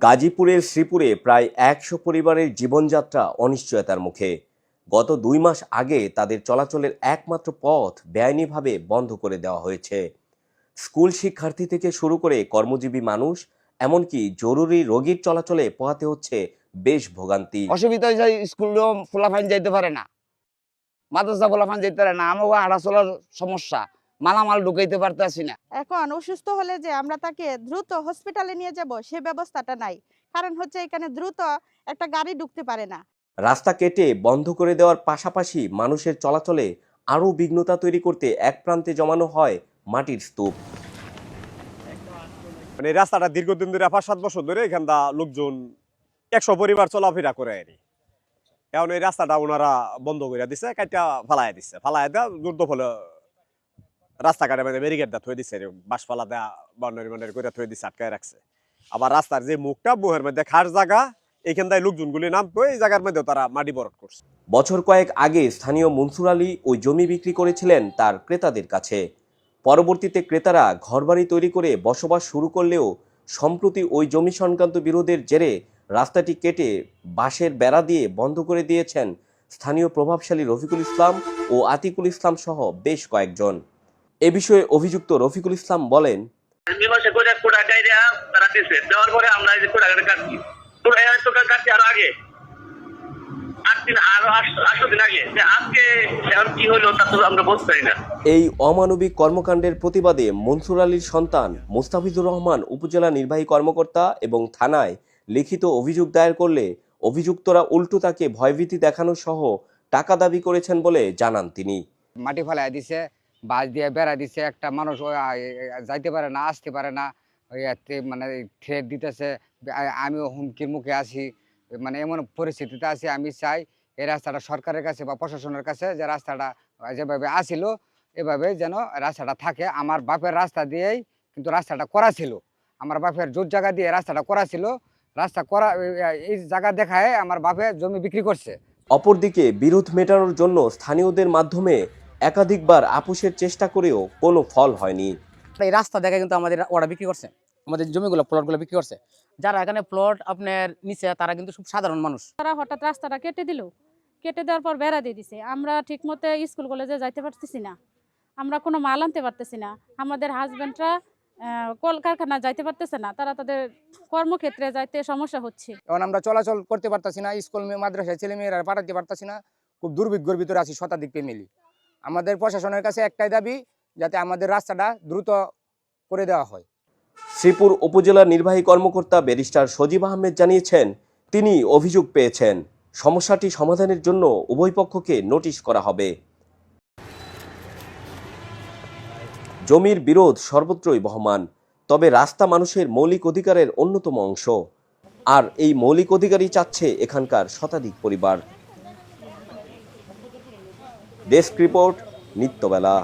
গাজীপুরের শ্রীপুরে প্রায় একশো পরিবারের জীবনযাত্রা অনিশ্চয়তার মুখে। গত দুই মাস আগে তাদের চলাচলের একমাত্র পথ বেআইনিভাবে বন্ধ করে দেওয়া হয়েছে। স্কুল শিক্ষার্থী থেকে শুরু করে কর্মজীবী মানুষ, এমনকি জরুরি রোগীর চলাচলে পোহাতে হচ্ছে বেশ ভোগান্তি। অসুবিধা স্কুলেও ফোলাফাইন যাইতে পারে না। মাদ্রাসা ফোলাফাইন যাইতে পারে না আমাকে হাঁটা সমস্যা। মালামাল ঢুকাইতে পারতেছি না। এখন অসুস্থ হলে যে আমরা তাকে দ্রুত হসপিটালে নিয়ে যাব সে ব্যবস্থাটা নাই। কারণ হচ্ছে এখানে দ্রুত একটা গাড়ি ঢুকতে পারে না। রাস্তা কেটে বন্ধ করে দেওয়ার পাশাপাশি মানুষের চলাচলে আরও বিঘ্নতা তৈরি করতে এক প্রান্তে জমানো হয় মাটির স্তূপ। মানে রাস্তাটা দীর্ঘদিন ধরে পাঁচ সাত বছর ধরে এখানটা লোকজন একশো পরিবার চলাফেরা করে আর এখন এই রাস্তাটা ওনারা বন্ধ করে দিছে কাইটা ফালাই দিছে। ফালাই দেওয়া যুদ্ধ ফলে রাস্তাঘাটে মানে ব্যারিকেড দা থয়ে দিছে বাস ফালা দেয়া, বাউন্ডারি বাউন্ডারি করে থয়ে দিছে, আটকায় রাখছে। আবার রাস্তার যে মুখটা মুহের মধ্যে খাস জায়গা এইখানটায় লোকজনগুলি নামতো, এই জায়গার মধ্যে তারা মাটি বরট করছে। বছর কয়েক আগে স্থানীয় মনসুর আলী ওই জমি বিক্রি করেছিলেন তার ক্রেতাদের কাছে। পরবর্তীতে ক্রেতারা ঘরবাড়ি তৈরি করে বসবাস শুরু করলেও সম্প্রতি ওই জমি সংক্রান্ত বিরোধের জেরে রাস্তাটি কেটে বাঁশের বেড়া দিয়ে বন্ধ করে দিয়েছেন স্থানীয় প্রভাবশালী রফিকুল ইসলাম ও আতিকুল ইসলাম সহ বেশ কয়েকজন। এ বিষয়ে অভিযুক্ত রফিকুল ইসলাম বলেন মীমাংসা করে কোটা গাইরা তারা দিছে। দেওয়ার পরে আমরা এই যে কোটা গাড়ি কাটছি তোরা এই তো কাটছি আরও আগে? আট দিন আরও আট- আটশো দিন আগে? যে আজকে এখন কি হলো তা তো আমরা বলতে পারি না। এই অমানবিক কর্মকাণ্ডের প্রতিবাদে মনসুর আলীর সন্তান মোস্তাফিজুর রহমান উপজেলা নির্বাহী কর্মকর্তা এবং থানায় লিখিত অভিযোগ দায়ের করলে অভিযুক্তরা উল্টো তাকে ভয়ভীতি দেখানো সহ টাকা দাবি করেছেন বলে জানান তিনি। মাটি ফেলাই দিছে বাস দিয়ে বেড়া দিছে, একটা মানুষ যাইতে পারে না, আসতে পারে না মানে থ্রেট দিতেছে আমিও হুমকির মুখে আছি মানে এমন পরিস্থিতিতে আছি, আমি চাই এই রাস্তাটা সরকারের কাছে বা প্রশাসনের কাছে যে রাস্তাটা যেভাবে আসিল, এভাবে যেন রাস্তাটা থাকে। আমার বাপের রাস্তা দিয়েই কিন্তু রাস্তাটা করা ছিল। আমার বাপের জোর জায়গা দিয়ে রাস্তাটা করা ছিল। রাস্তা করা এই জায়গা দেখায় আমার বাপে জমি বিক্রি করছে। অপরদিকে বিরোধ মেটানোর জন্য স্থানীয়দের মাধ্যমে একাধিকবার আপুসের চেষ্টা করেও কোনো ফল হয়নি। এই রাস্তা দেখে কিন্তু আমাদের ওরা বিক্রি করছে। আমাদের জমিগুলো প্লটগুলো বিক্রি করছে। যারা এখানে প্লট আপনার নিচে তারা কিন্তু খুব সাধারণ মানুষ। তারা হঠাৎ রাস্তাটা কেটে দিল। কেটে দেওয়ার পর বেড়া দিয়ে দিছে। আমরা ঠিকমতো স্কুল কলেজে যাইতে পারতেছি না। আমরা কোনো মাল আনতে পারতেছি না। আমাদের হাজব্যান্ডরা কলকারখানা যাইতে পারতেছে না। তারা তাদের কর্মক্ষেত্রে যাইতে সমস্যা হচ্ছে। এখন আমরা চলাচল করতে পারতাছি না। স্কুল মে- মাদ্রাসায় ছেলেমেয়েরা পাঠাতে পারতেছি না। খুব দুর্ভিক্ষর ভিতরে আছি শতাধিক ফ্যামিলি। আমাদের প্রশাসনের কাছে একটাই দাবি, যাতে আমাদের রাস্তাটা দ্রুত করে দেওয়া হয়। শ্রীপুর উপজেলা নির্বাহী কর্মকর্তা ব্যারিস্টার সজীব আহমেদ জানিয়েছেন, তিনি অভিযোগ পেয়েছেন, সমস্যাটি সমাধানের জন্য উভয় পক্ষকে নোটিশ করা হবে। জমির বিরোধ সর্বত্রই বহমান, তবে রাস্তা মানুষের মৌলিক অধিকারের অন্যতম অংশ। আর এই মৌলিক অধিকারই চাচ্ছে এখানকার শতাধিক পরিবার। Desk report Nityabela.